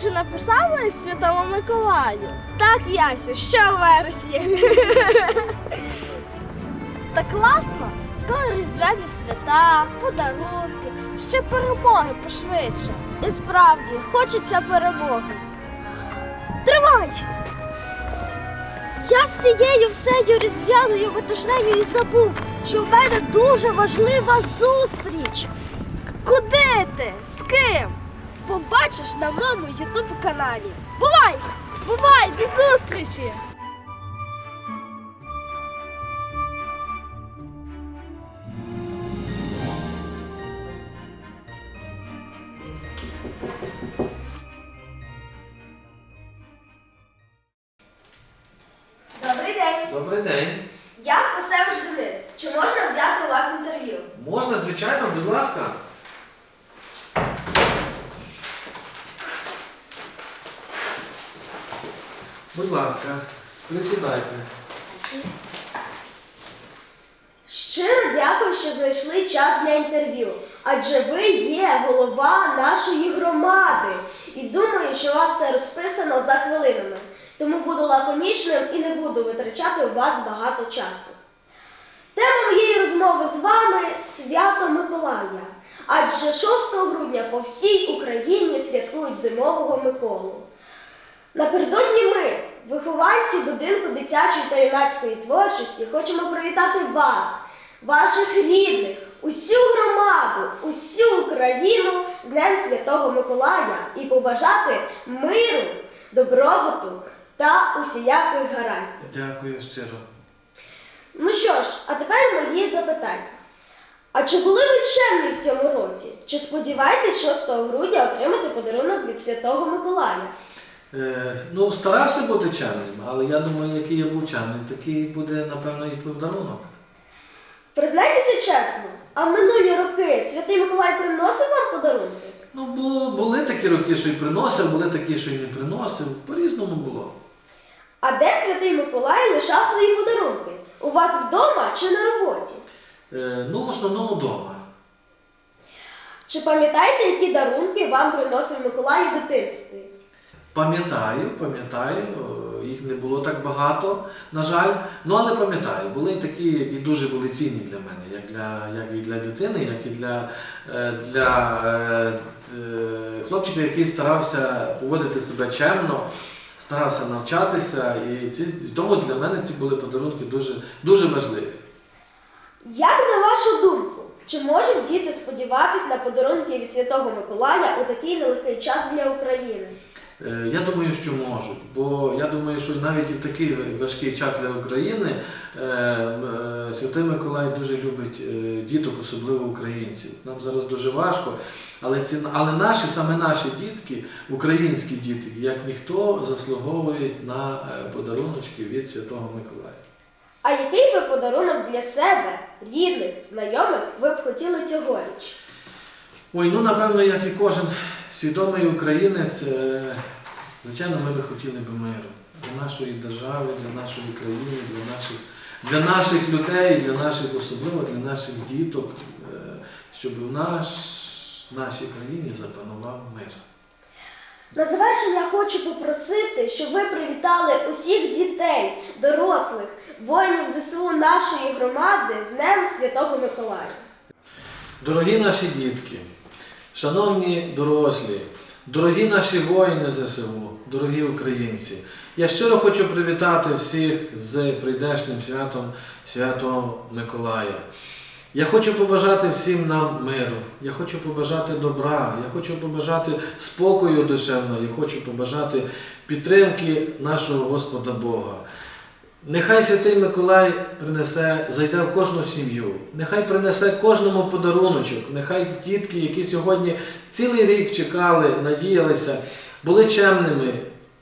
вже написали Святому Миколаю? Так, Яся, що в версії? Та класно! Скоро різдвяні свята, подарунки, ще перемоги пошвидше. І справді, хочеться перемоги. Тримай! Я з цією всею різдвяною витишнею і забув, що в мене дуже важлива зустріч. Куди ти? З ким? Побачиш на моєму ютуб каналі. Бувай! Бувай, до зустрічі! Добрий день. Добрий день. Я Косевич Денис. Чи можна взяти у вас інтерв'ю? Можна, звичайно, будь ласка. Будь ласка, присідайте. Щиро дякую, що знайшли час для інтерв'ю. Адже ви є голова нашої громади. І думаю, що у вас все розписано за хвилинами. Тому буду лаконічним і не буду витрачати у вас багато часу. Тема моєї розмови з вами свято Миколая. Адже 6 грудня по всій Україні святкують зимового Миколу. Напередодні ми, вихованці будинку дитячої та юнацької творчості, хочемо привітати вас, ваших рідних, усю громаду, усю Україну з Днем Святого Миколая і побажати миру, добробуту та усіляких гараздів. Дякую щиро. Ну що ж, а тепер мої запитання. А чи були ви чемні в цьому році? Чи сподіваєтесь 6 грудня отримати подарунок від Святого Миколая? Е, ну, старався бути чемним, але я думаю, який я був чемним, такий буде, напевно, і подарунок. Признайтеся чесно, а в минулі роки Святий Миколай приносив вам подарунки? Ну, бу- були такі роки, що й приносив, були такі, що й не приносив. По-різному було. А де Святий Миколай лишав свої подарунки? У вас вдома чи на роботі? Е, ну, в основному вдома. Чи пам'ятаєте, які дарунки вам приносив Миколай у дитинстві? Пам'ятаю, пам'ятаю, е, їх не було так багато, на жаль. Ну, але пам'ятаю, були такі, які дуже були цінні для мене, як для як і для дитини, як і для, е, для е, хлопчика, який старався поводити себе чемно, старався навчатися. І ці, тому для мене ці були подарунки дуже, дуже важливі. Як на вашу думку, чи можуть діти сподіватись на подарунки від Святого Миколая у такий нелегкий час для України? Е, Я думаю, що можуть, бо я думаю, що навіть і в такий важкий час для України е, е, Святий Миколай дуже любить діток, особливо українців. Нам зараз дуже важко, але ці але наші, саме наші дітки, українські дітки, як ніхто, заслуговують на подаруночки від Святого Миколая. А який би подарунок для себе, рідних, знайомих ви б хотіли цьогоріч? Ой, ну напевно, як і кожен свідомий українець, е, звичайно, ми би хотіли би миру для нашої держави, для нашої країни, для наших, для наших людей, для наших, особливо для наших діток, е, щоб в наш, нашій країні запанував мир. На завершення хочу попросити, щоб ви привітали усіх дітей, дорослих, воїнів ЗСУ нашої громади з Днем Святого Миколая. Дорогі наші дітки, шановні дорослі, дорогі наші воїни ЗСУ, дорогі українці, я щиро хочу привітати всіх з прийдешнім святом Святого Миколая. Я хочу побажати всім нам миру, я хочу побажати добра, я хочу побажати спокою душевного, я хочу побажати підтримки нашого Господа Бога. Нехай Святий Миколай принесе, зайде в кожну сім'ю, нехай принесе кожному подаруночок, нехай дітки, які сьогодні цілий рік чекали, надіялися, були чемними,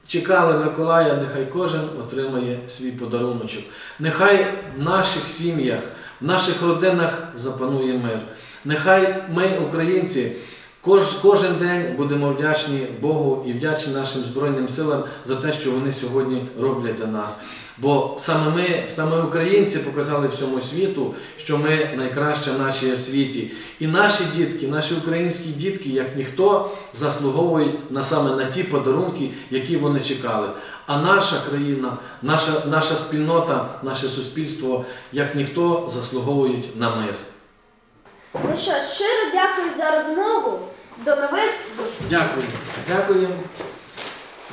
чекали Миколая, нехай кожен отримає свій подаруночок. Нехай в наших сім'ях, в наших родинах запанує мир. Нехай ми, українці, кож, кожен день будемо вдячні Богу і вдячні нашим Збройним силам за те, що вони сьогодні роблять для нас. Бо саме ми, саме українці показали всьому світу, що ми найкраща нація в світі. І наші дітки, наші українські дітки, як ніхто, заслуговують на саме на ті подарунки, які вони чекали. А наша країна, наша, наша спільнота, наше суспільство, як ніхто, заслуговують на мир. Що, щиро дякую за розмову. До нових зустрічей. Дякую. Дякую.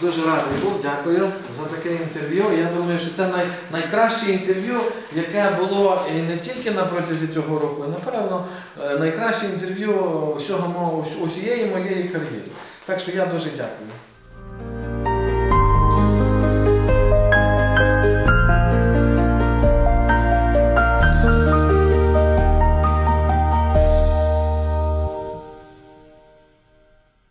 Дуже радий був, дякую за таке інтерв'ю. Я думаю, що це най, найкраще інтерв'ю, яке було і не тільки на протязі цього року, а напевно е, найкраще інтерв'ю усього мого, усієї моєї кар'єри. Так що я дуже дякую.